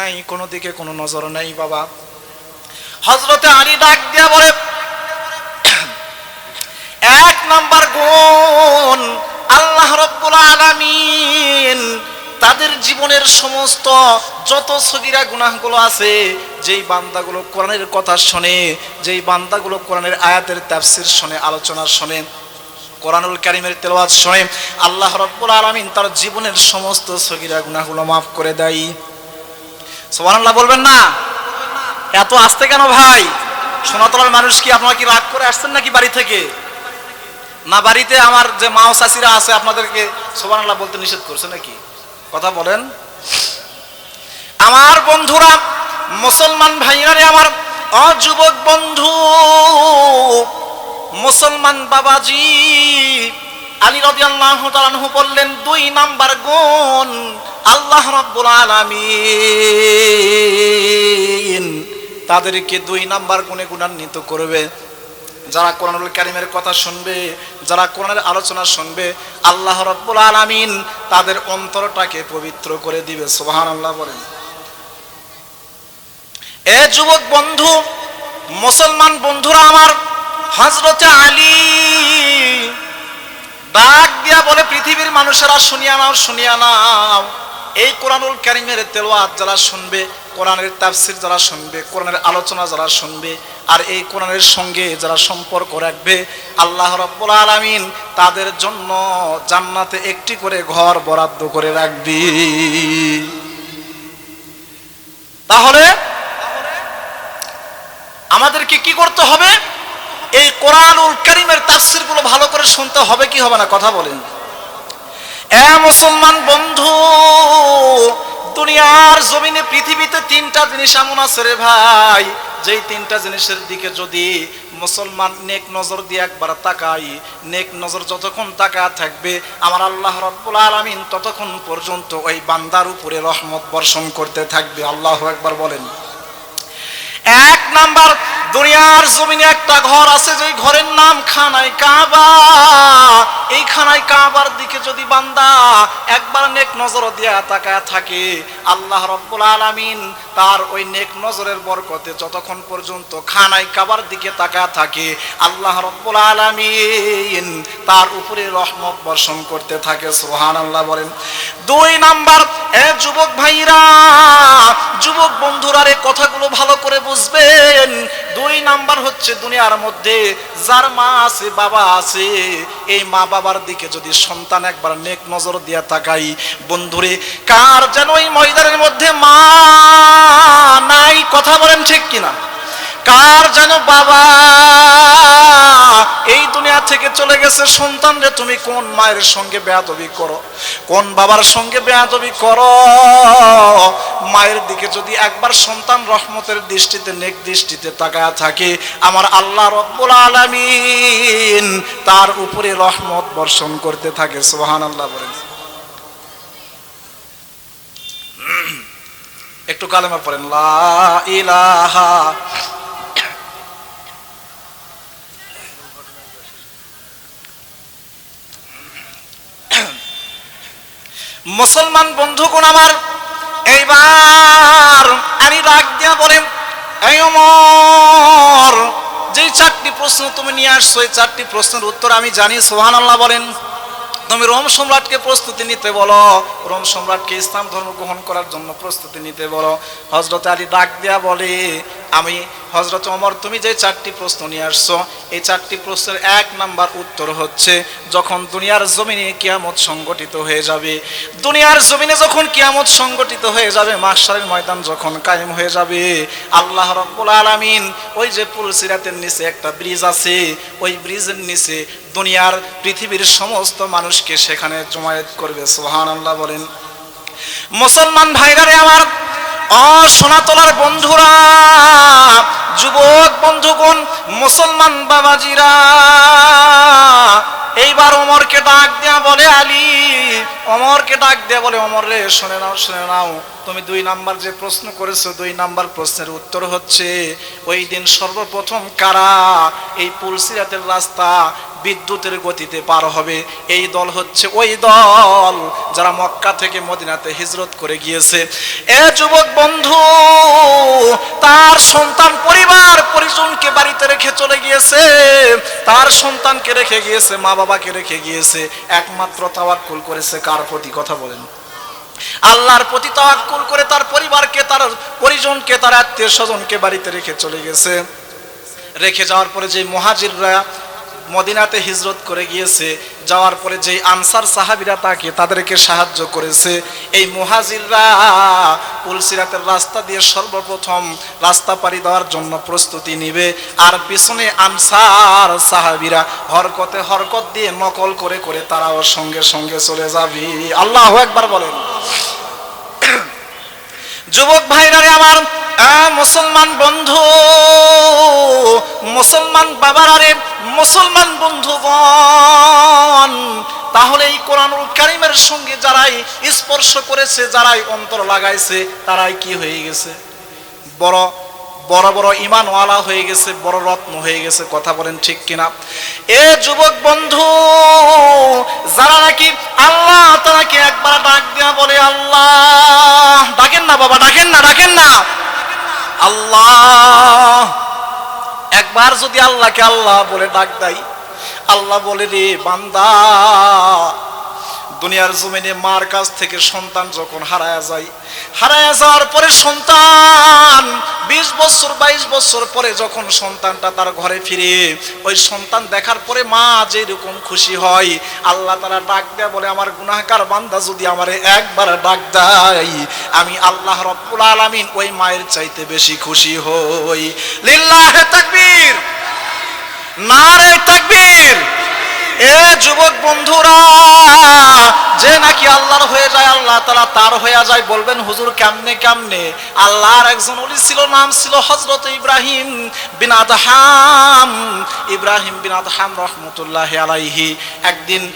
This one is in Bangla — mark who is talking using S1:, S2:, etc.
S1: নাই, কোনো দিকে কোনো নজর নাই, বাবা। হজরতে আলী ডাক দিয়া বলে, এক নাম্বার গুণ, আল্লাহ রব্বুল আলামিন তাদের জীবনের সমস্ত যত সগিরা গুনাহগুলো আছে, যেই বান্দাগুলো কোরআনের কথা শোনে, যেই বান্দাগুলো কোরআনের আয়াতের তাফসির শোনে, আলোচনা শোনে, কোরআনুল কারিমের তেলাওয়াত শোনে, আল্লাহ রব্বুল আলামিন তার জীবনের সমস্ত সগিরা গুনাহগুলো মাফ করে দেয়। সোহানাল্লাহ বলবেন না? এত আসতে কেন ভাই? সোনাতলার মানুষ কি আপনারা কি রাগ করে আসছেন নাকি বাড়ি থেকে? না, বাড়িতে আমার যে মাও চাষিরা আছে, আপনাদেরকে সোহানাল্লাহ বলতে নিষেধ করছে নাকি? কথা বলেন। আমার বন্ধুরা, মুসলমান ভাইয়ারে, আমার অযুবক বন্ধু, মুসলমান বাবাজি আলী রাদিয়াল্লাহু তাআলা বললেন, দুই নাম্বার গুণ আল্লাহ রাব্বুল আলামিন। তাদেরকে দুই নাম্বার গুণে গুণান্বিত করবে। যারা কোরআনুল কারিমের কথা শুনবে, যারা কোরআনের আলোচনা শুনবে, আল্লাহ রাব্বুল আলামিন তাদের অন্তরটাকে পবিত্র করে দিবে। সুবহানাল্লাহ বলেন। এ যুবক বন্ধু, মুসলমান বন্ধুরা আমার হজরতে আলী ডাক দিয়া বলে পৃথিবীর মানুষেরা শুনিয়া নাও শুনিয়া নাও। এই কোরআনুল কারিমের তেলোয়াত যারা শুনবে, কোরআনের তাফসির যারা শুনবে, কোরআনের আলোচনা যারা শুনবে, আর এই কোরআনের সঙ্গে যারা সম্পর্ক রাখবে, আল্লাহ রব্বুল আলামিন তাদের জন্য জান্নাতে একটি করে ঘর বরাদ্দ করে রাখবি। তাহলে আমাদেরকে কি করতে হবে? এই কোরআনুল করিমের তাফসিরগুলো ভালো করে শুনতে হবে কি হবে না কথা বলেন। এ মুসলমান বন্ধু, দুনিয়ার জমিনে, পৃথিবীতে তিনটা জিনিস এমন আছে রে ভাই, যেই তিনটা জিনিসের দিকে যদি মুসলমান নেক নজর দিয়ে একবার তাকাই, নেক নজর যতক্ষণ তাকায় থাকবে, আমার আল্লাহ রব্বুল আলামিন ততক্ষণ পর্যন্ত ওই বান্দার উপরে রহমত বর্ষণ করতে থাকবে। আল্লাহ একবার বলেন। এক নাম্বার দুনিয়ার জমিনে একটা ঘর আছে যে ঘরের নাম খানাই কাবা। এই খানাই কাবার দিকে যদি বান্দা একবার নেক নজর দিয়া তাকায় থাকে, আল্লাহ রব্বুল আলামিন তার ওই নেক নজরের বরকতে যতক্ষণ পর্যন্ত খানাই কাবার দিকে তাকায় থাকে, আল্লাহ রব্বুল আলামিন তার উপরে রহমত বর্ষণ করতে থাকে, সুবহানাল্লাহ বলেন। দুই নাম্বার, এ যুবক ভাইরা, যুবক বন্ধুরা রে কথাগুলো ভালো করে বুঝবেন। দুই নাম্বার হচ্ছে দুনিয়ার মধ্যে যার মা আছে, বাবা আছে এই মা বাবার দিকে যদি সন্তান একবার নেক নজর দিয়া তাকাই, বন্ধুরে, কার যেন ওই ময়দানের মধ্যে মা নাই? কথা বলেন ঠিক কিনা? কার যেন বাবা এই দুনিয়া থেকে চলে গেছে? সন্তান রে, তুমি কোন মায়ের সঙ্গে বেয়াদবি করো? কোন বাবার সঙ্গে বেয়াদবি করো? মায়ের দিকে যদি একবার সন্তান রহমতের দৃষ্টিতে, নেক দৃষ্টিতে তাকায় থাকে, আমার আল্লাহ রব্বুল আলামিন তার উপরে রহমত বর্ষণ করতে থাকে, সুবহানাল্লাহ বলেন। একটু কালেমা পড়েন, লা ইলাহা মুসলমান বন্ধুগণ আমার, এইবার আমি রাগ দিয়া বলেন, এই অমর প্রশ্ন তুমি নিয়ে আসছো, এই চারটি প্রশ্নের উত্তর আমি জানি। সোহান আল্লাহ বলেন, তুমি রোম সম্রাটকে প্রস্তুতি নিতে বলো। রোম সম্রাটকে ইসলাম ধর্ম গ্রহণ করার জন্য প্রস্তুতি নিতে বলো। হজরত আলী ডাক দেয়া বলে, আমি হজরত অমর তুমি যে চারটি প্রশ্ন নিয়ে আসছো, এই চারটি প্রশ্নের এক নাম্বার উত্তর হচ্ছে, যখন দুনিয়ার জমিনে কিয়ামত সংগঠিত হয়ে যাবে। দুনিয়ার জমিনে যখন কিয়ামত সংগঠিত হয়ে যাবে মাসারের ময়দান যখন কায়েম হয়ে যাবে। আল্লাহ রব্বুল আলামিন ওই যে পুরুষিরাতের নিচে একটা ব্রিজ আছে, ওই ব্রিজের নিচে দুনিয়ার পৃথিবীর সমস্ত মানুষকে সেখানে জমায়েত করবে। সোহান আল্লাহ বলেন। মুসলমান ভাইরারে আমার অসনাতলার বন্ধুরা, যুবক বন্ধুগণ, মুসলমান বাবাজিরা, এইবার অমরকে ডাক দেয়া বলে আলী অমরকে ডাক দেয়া বলে অমর রে, শুনে নাও শুনে নাও, তুমি দুই নাম্বার যে প্রশ্ন করেছ, দুই নাম্বার প্রশ্নের উত্তর হচ্ছে, ওই দিন সর্বপ্রথম কারা, এই পুলসিরাতের রাস্তা বিদ্যুতের গতিতে পার হবে। এই দল হচ্ছে ওই দল যারা মক্কা থেকে মদিনাতে হিজরত করে গিয়েছে। এ যুবক বন্ধু, তার সন্তান পরিবার পরিজনকে বাড়িতে রেখে চলে গিয়েছে। তার সন্তানকে রেখে গিয়েছে মা বাবাকে রেখে গিয়েছে। একমাত্র তাওয়াক্কুল করেছে কার প্রতি? কথা বলেন। আল্লাহর প্রতি তাওয়াক্কুল করে তার পরিবারকে, তার পরিজনকে, তার আত্মীয় স্বজনকে বাড়িতে রেখে চলে গেছে। রেখে যাওয়ার পরে যে মহাজিররা মদিনাতে হিজরত করে গিয়েছে, যাওয়ার পরে যে আনসার সাহাবিরা তাকে তাদেরকে সাহায্য করেছে, এই মহাজিররা পুলসিরাতের রাস্তা দিয়ে সর্বপ্রথম রাস্তা পাড়ি দেওয়ার জন্য প্রস্তুতি নিবে, আর পিছনে আনসার সাহাবিরা হরকতে হরকত দিয়ে নকল করে করে তারাও সঙ্গে সঙ্গে চলে যাবে। আল্লাহ একবার বলেন। যুবক ভাইরারে আমার মুসলমান বন্ধু তাহলে এই কোরআনুল কারিমের সঙ্গে যারাই স্পর্শ করেছে, যারাই অন্তর লাগাইছে, তারাই কি হয়ে গেছে? বড় বড় বড় ইমানওয়ালা হয়ে গেছে, বড় রত্ন হয়ে গেছে, কথা বলেন ঠিক কিনা? এ যুবক বন্ধু, যারা নাকি আল্লাহ তারাকে একবার ডাক দেয়া বলে, আল্লাহ, ডাকেন না বাবা, ডাকেন না ডাকেন না। আল্লাহ, একবার যদি আল্লাহকে আল্লাহ বলে ডাক দেয় আল্লাহ বলে, রে বান্দা, দুনিয়ার জমিনে মার কাছ থেকে সন্তান যখন হারায়া যায়, হারায়া যাওয়ার পরে সন্তান, বিশ বছর, বাইশ বছর পরে যখন সন্তানটা তার ঘরে ফিরে, ওই সন্তান দেখার পরে মা যেরকম খুশি হয়, আল্লাহ তারা ডাক দেয় বলে, আমার গুনাহকার বান্দা যদি আমারে একবার ডাক দেয়, আমি আল্লাহ রব্বুল আলামিন ওই মায়ের চাইতে বেশি খুশি হই। লিল্লাহে তাকবীর। নারে তাকবীর। এ যুবক বন্ধুরা, যে নাকি আল্লাহর হয়ে যায়, আল্লাহ তারা তার হয়ে যায়, বলবেন, হুজুর, কেমনে কেমনে? আল্লাহর একজন ওলি ছিল, নাম ছিল হজরত ইব্রাহিম বিন আদহাম। ইব্রাহিম বিন আদহাম রহমতুল্লাহ আলাইহি একদিন